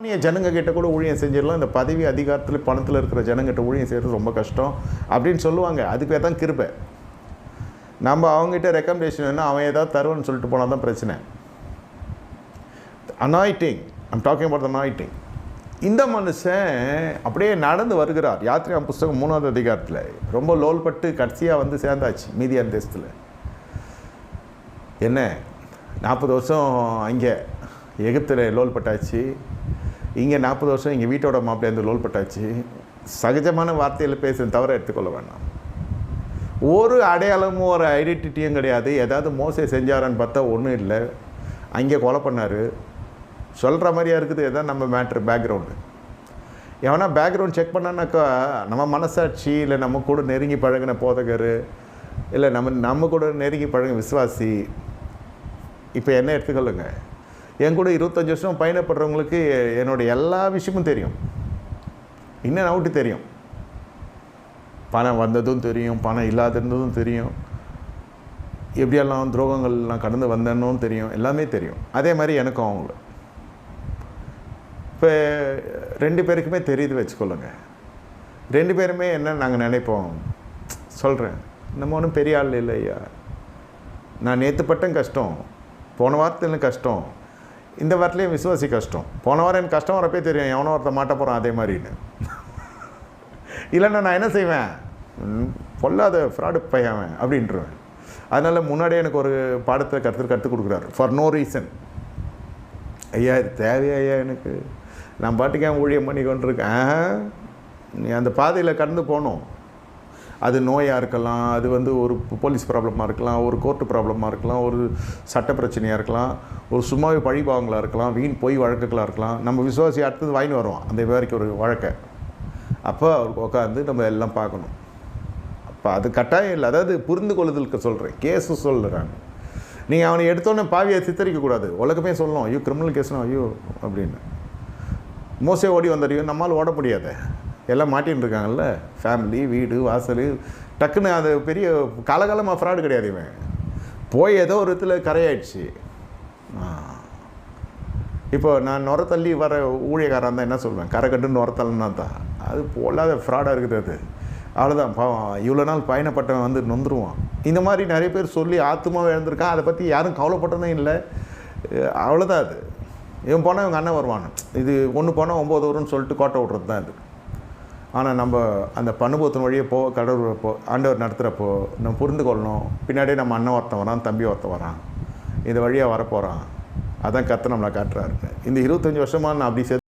சாமானிய ஜனங்க கிட்ட கூட ஊழியம் செஞ்சிடலாம். இந்த பதவி அதிகாரத்தில் பணத்தில் இருக்கிற ஜனங்கிட்ட ஊழியம் செய்கிறது ரொம்ப கஷ்டம் அப்படின்னு சொல்லுவாங்க. அதுக்கு தான் கிருப்பை நம்ம அவங்ககிட்ட ரெக்கமெண்டேஷன் என்ன? அவன் ஏதாவது தருவன்னு சொல்லிட்டு போனால் தான் பிரச்சனை. Anointing I'm talking about anointing இந்த மனுஷன் அப்படியே நடந்து வருகிறார். யாத்திரையா புஸ்தகம் மூணாவது அதிகாரத்தில். ரொம்ப லோல்பட்டு கடைசியாக வந்து சேர்ந்தாச்சு மீதியார் தேசத்தில் என்ன? நாற்பது வருஷம் அங்கே எகிப்தில் லோல் பட்டாச்சு இங்கே நாற்பது வருஷம் இங்கே வீட்டோட மாப்பிள்ளைந்து லோல் பட்டாச்சு. சகஜமான வார்த்தையில் பேசுறது தவிர எடுத்துக்கொள்ள வேண்டாம் ஒரு அடையாளமும் ஒரு ஐடென்டிட்டியும் கிடையாது. ஏதாவது மோசை செஞ்சாரான்னு பார்த்தா ஒன்றும் இல்லை. அங்கே கொலை பண்ணார். சொல்கிற மாதிரியா இருக்குது எதாவது நம்ம மேட்ரு பேக்ரவுண்டு எவனா பேக்ரவுண்ட் செக் பண்ணானாக்கா நம்ம மனசாட்சி இல்லை நம்ம கூட நெருங்கி பழகின போதகர் இல்லை நம்ம நம்ம கூட நெருங்கி பழகின விசுவாசி இப்போ என்ன எடுத்துக்கொள்ளுங்க? என் கூட இருபத்தஞ்சி வருஷம் பயணப்படுறவங்களுக்கு என்னோட எல்லா விஷயமும் தெரியும். இன்னும் அவுட்டு தெரியும். பணம் வந்ததும் தெரியும் பணம் இல்லாதிருந்ததும் தெரியும். எப்படியெல்லாம் துரோகங்கள் நான் கடந்து வந்தேன்னும் தெரியும். எல்லாமே தெரியும். அதே மாதிரி எனக்கும் அவங்கள இப்போ ரெண்டு பேருக்குமே தெரியுது வச்சுக்கொள்ளுங்க. ரெண்டு பேருமே என்ன நாங்கள் நினைப்போம்? சொல்கிறேன் நம்ம ஒன்றும் பெரிய ஆள் இல்லை ஐயா நான் நேற்று பட்டம் கஷ்டம் போன வாரத்தில் கஷ்டம். இந்த வாரத்துலேயும் விசுவாசி கஷ்டம். போன வாரம் எனக்கு கஷ்டம் வரப்பே தெரியும் எவனோ ஒருத்த மாட்ட போகிறான் அதே மாதிரின்னு. இல்லைன்னா நான் என்ன செய்வேன்? பொல்லாத ஃப்ராடு பையன் அப்படின்ட்டுருவேன் அதனால் முன்னாடியே எனக்கு ஒரு பாடத்தை கற்று கற்றுக் கொடுக்குறாரு. ஃபார் நோ ரீசன் ஐயா இது தேவையா ஐயா எனக்கு? நான் பாட்டுக்கு ஊழியம் பண்ணி கொண்டிருக்கேன். நீ அந்த பாதையில் கடந்து போகணும். அது நோயாக இருக்கலாம் அது வந்து ஒரு போலீஸ் ப்ராப்ளமாக இருக்கலாம் ஒரு கோர்ட்டு ப்ராப்ளமாக இருக்கலாம் ஒரு சட்ட பிரச்சனையாக இருக்கலாம் ஒரு சும்மாவே பழிபாவங்களாக இருக்கலாம் வீண் போய் வழக்குகளாக இருக்கலாம் நம்ம விசுவாசி அடுத்தது வாங்கி வருவோம் அந்த வேலைக்கு ஒரு வழக்கை. அப்போ அவருக்கு உட்காந்து நம்ம எல்லாம் பார்க்கணும். அப்போ அது கட்டாயம் இல்லை. அதாவது புரிந்து கொள்ளுதலுக்கு சொல்கிறேன் கேஸு சொல்லுறாங்க நீங்கள் அவனை எடுத்தோன்னே பாவியை சித்தரிக்கக்கூடாது உலகமே சொல்லணும். ஐயோ கிரிமினல் கேஸ்னா ஐயோ அப்படின்னு. மோசே ஓடி வந்தறியும் நம்மால் ஓட முடியாது. எல்லாம் மாட்டின்னு இருக்காங்கல்ல ஃபேமிலி வீடு வாசல். டக்குன்னு அது பெரிய காலகாலமாக ஃப்ராடு கிடையாது இவன். போய் ஏதோ ஒரு இடத்துல கரையாயிடுச்சு. இப்போ நான் நுர தள்ளி வர ஊழியக்காரன் தான் என்ன சொல்வேன்? கரை கட்டு நுர தான். அது பொல்லாத ஃப்ராடாக இருக்குது அது. அவ்வளோதான் பாவம் இவ்வளோ நாள் பயணப்பட்டவன் வந்து நொந்துருவான். இந்த மாதிரி நிறைய பேர் சொல்லி ஆத்துமாவை இழந்திருக்கான். அதை பற்றி யாரும் கவலைப்பட்டதும் இல்லை. அவ்வளோதான் அது. இவன் போனால் இவங்க அண்ணன் வருவான். இது ஒன்று போனால் ஒம்பது வரும்னு சொல்லிட்டு கோட்டை விட்றது தான் இது ஆனால் நம்ம அந்த பண்ணுபோத்தின் வழியே போ கடவுள் போ ஆண்டவர் நடத்துகிறப்போ நம்ம புரிந்து கொள்ளணும். பின்னாடியே நம்ம அண்ணன் ஒருத்தன் வரான் தம்பி ஒருத்தன் வரான். இந்த வழியாக வரப்போகிறான் அதான் கற்று நம்மளை காட்டுறாரு. இந்த இருபத்தஞ்சி வருஷமாக நான் அப்படி